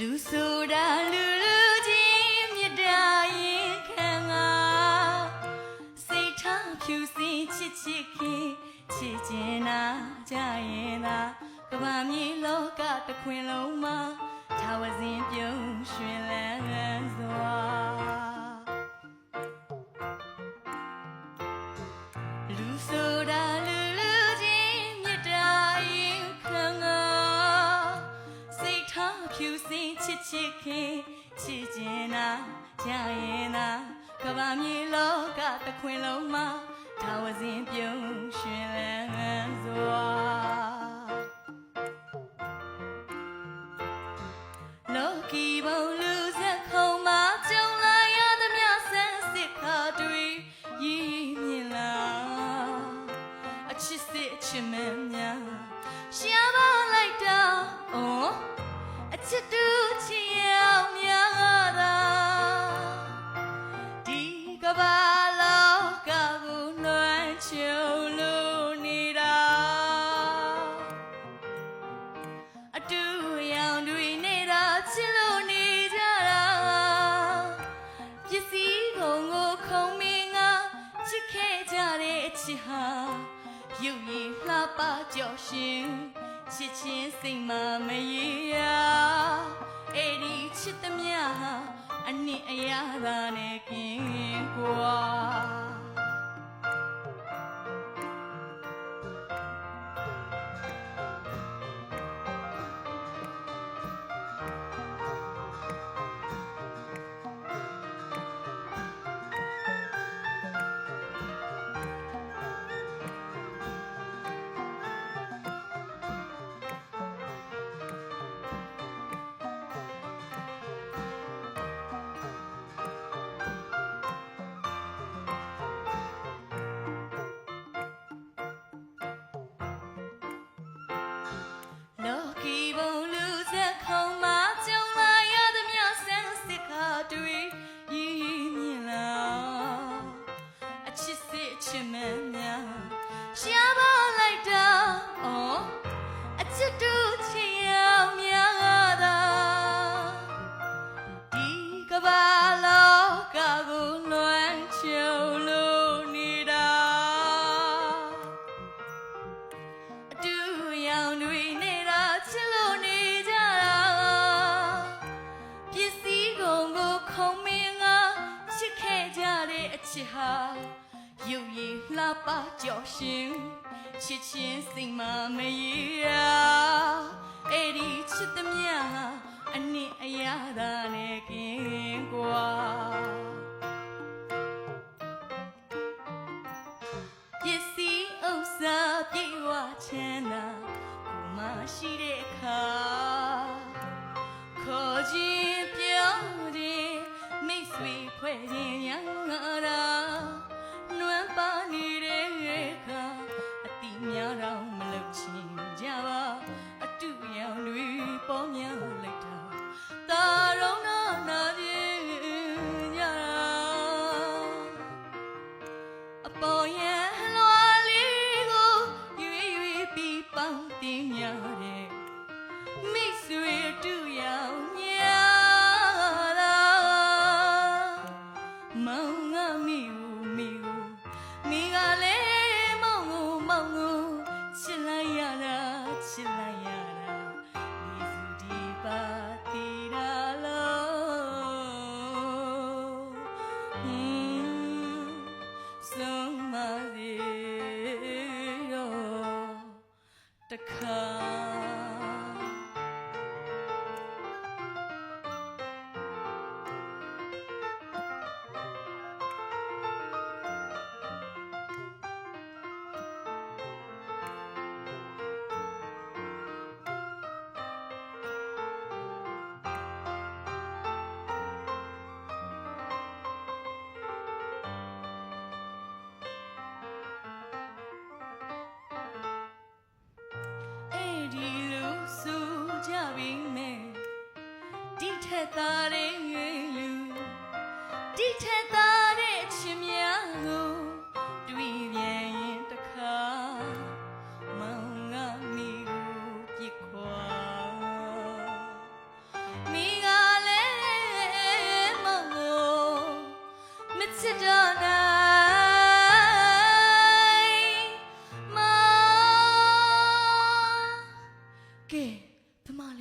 လူဆိုတာလူလူချင်းမြတ်တာရင်ခံငါစိတ်ထားဖြူစင်ချစ်ချစ်ခင်ချစ်ကျင်နာကြရင်သာကဘာမြေလောကတစ်ခွင်လုံးမှာသာဝစဉ်ပြုံးရွှင်လန်းစွာ ခင်ချစ်ကျင်နာကြရင်သာကဘာမြေလောကတစ်ခွင်လုံးမှာဒါဝစဉ်ပြုံးရွှင်လ ပကြော်ရှင်ချစ်ချင်းစိတ်မမရေရာအဲ့ဒီချစ်သမျှဟာအနှစ်အရာသာနဲ့ကင်းကွာ စစ်အချစ်မန်းများရှားပါလိုက်တာအော်အချစ်တူချစ်ရောက်များတာဒီကဘာလောကကိုလွှမ်းချုံလို့နေတာအတူရောင်တွေနေတာချစ်လို့နေကြတာပစ္စည်းကုန်ကိုခုံမင်းကချစ်ခဲ့ကြတဲ့အချစ်ဟာ ရုပ်ရည်လှပကြော်ရှင်ချစ်ချင်းစိတ်မမရေရာအဲ့ဒီချစ်သမျှဟာအနှစ်အရာသာနဲ့ကင်းကွာ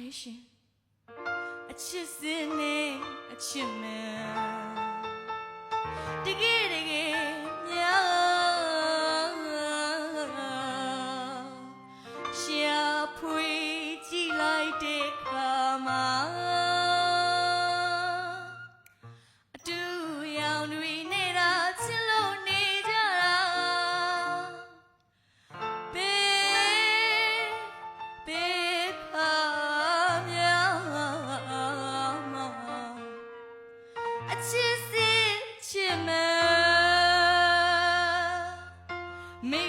ဘယ်မှာလဲရှင်အချစ်စင်းနဲ့အချစ်မယ်တကယ်တကယ်မြောက်ရှာဖွေကြည့်လိုက်တဲ့ခါမှာအတူရောင်တွေနေတာ အချစ်စစ်ချစ်မမေ